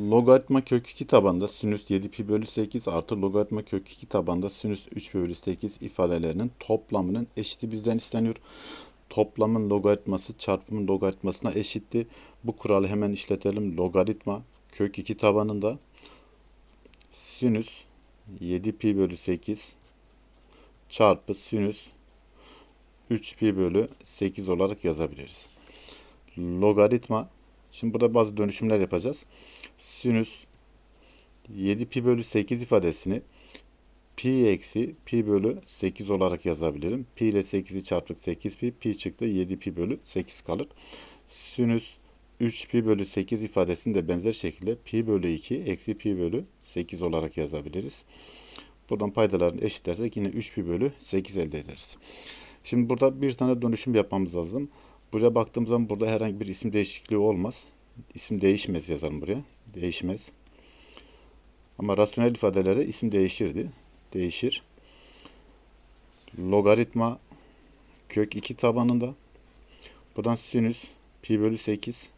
Logaritma kök 2 tabanda sinüs 7 pi bölü 8 artı logaritma kök 2 tabanda sinüs 3 pi bölü 8 ifadelerinin toplamının eşiti bizden isteniyor. Toplamın logaritması çarpımın logaritmasına eşitti. Bu kuralı hemen işletelim. Logaritma kök 2 tabanında sinüs 7 pi bölü 8 çarpı sinüs 3 pi bölü 8 olarak yazabiliriz. Logaritma Şimdi burada bazı dönüşümler yapacağız. Sinüs 7 pi bölü 8 ifadesini pi eksi pi bölü 8 olarak yazabilirim. Pi ile 8'i çarptık 8 pi. Pi çıktı 7 pi bölü 8 kalır. Sinüs 3 pi bölü 8 ifadesini de benzer şekilde pi bölü 2 eksi pi bölü 8 olarak yazabiliriz. Buradan paydalarını eşitlersek yine 3 pi bölü 8 elde ederiz. Şimdi burada bir tane dönüşüm yapmamız lazım. Buraya baktığım zaman burada herhangi bir isim değişikliği olmaz. İsim değişmez yazalım buraya. Değişmez. Ama rasyonel ifadelerde isim değişirdi. Değişir. Logaritma kök 2 tabanında buradan sinüs pi bölü 8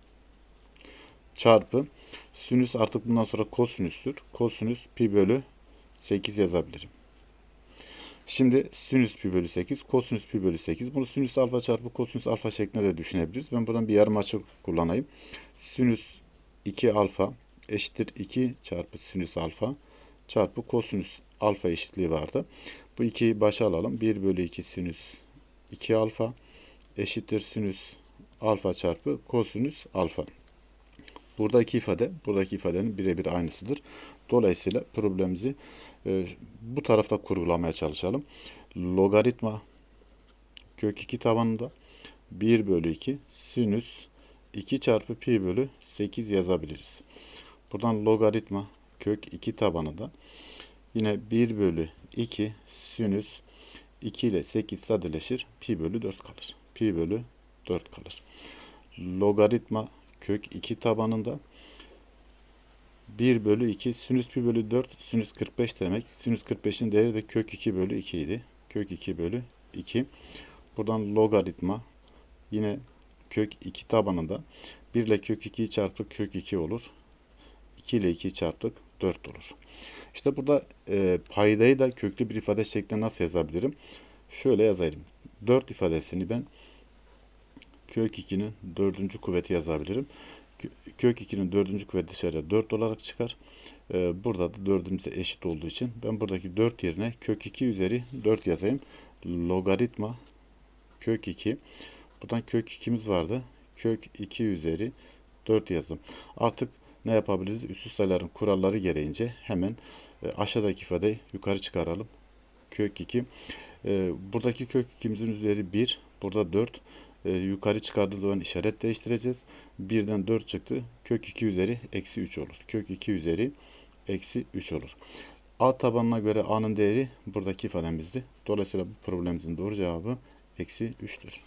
çarpı sinüs artık bundan sonra kosinüstür. Kosinüs pi bölü 8 yazabilirim. Şimdi sinüs pi bölü 8, kosinüs pi bölü 8. Bunu sinüs alfa çarpı kosinüs alfa şeklinde de düşünebiliriz. Ben buradan bir yarım açı kullanayım. Sinüs 2 alfa eşittir 2 çarpı sinüs alfa çarpı kosinüs alfa eşitliği vardı. Bu 2'yi başa alalım. 1 bölü 2 sinüs 2 alfa eşittir sinüs alfa çarpı kosinüs alfa. Buradaki ifade, buradaki ifadenin birebir aynısıdır. Dolayısıyla problemimizi e, bu tarafta kurgulamaya çalışalım. Logaritma kök 2 tabanında 1 bölü 2 sinüs 2 çarpı pi bölü 8 yazabiliriz. Buradan logaritma kök 2 tabanında yine 1 bölü 2 sinüs 2 ile 8 sadeleşir. Pi bölü 4 kalır. Pi bölü 4 kalır. Logaritma kök 2 tabanında 1 bölü 2 sinüs pi bölü 4 sinüs 45 demek. Sinüs 45'in değeri de kök 2 bölü 2 idi. Kök 2 bölü 2. Buradan logaritma yine kök 2 tabanında 1 ile kök 2'yi çarptık kök 2 olur. 2 ile 2'yi çarptık 4 olur. İşte burada e, paydayı da köklü bir ifade şeklinde nasıl yazabilirim? Şöyle yazayım. 4 ifadesini ben kök 2'nin 4. kuvveti yazabilirim. Kök 2'nin 4. kuvveti dışarıya 4 olarak çıkar. Ee, burada da 4'ümüze eşit olduğu için ben buradaki 4 yerine kök 2 üzeri 4 yazayım. Logaritma kök 2. Buradan kök 2'miz vardı. Kök 2 üzeri 4 yazdım. Artık ne yapabiliriz? Üstü sayıların kuralları gereğince hemen e, aşağıdaki ifadeyi yukarı çıkaralım. Kök 2. E, buradaki kök 2'mizin üzeri 1. Burada 4 e, yukarı çıkardığı zaman işaret değiştireceğiz. 1'den 4 çıktı. Kök 2 üzeri eksi 3 olur. Kök 2 üzeri eksi 3 olur. A tabanına göre A'nın değeri buradaki ifademizdi. Dolayısıyla bu problemimizin doğru cevabı eksi 3'tür.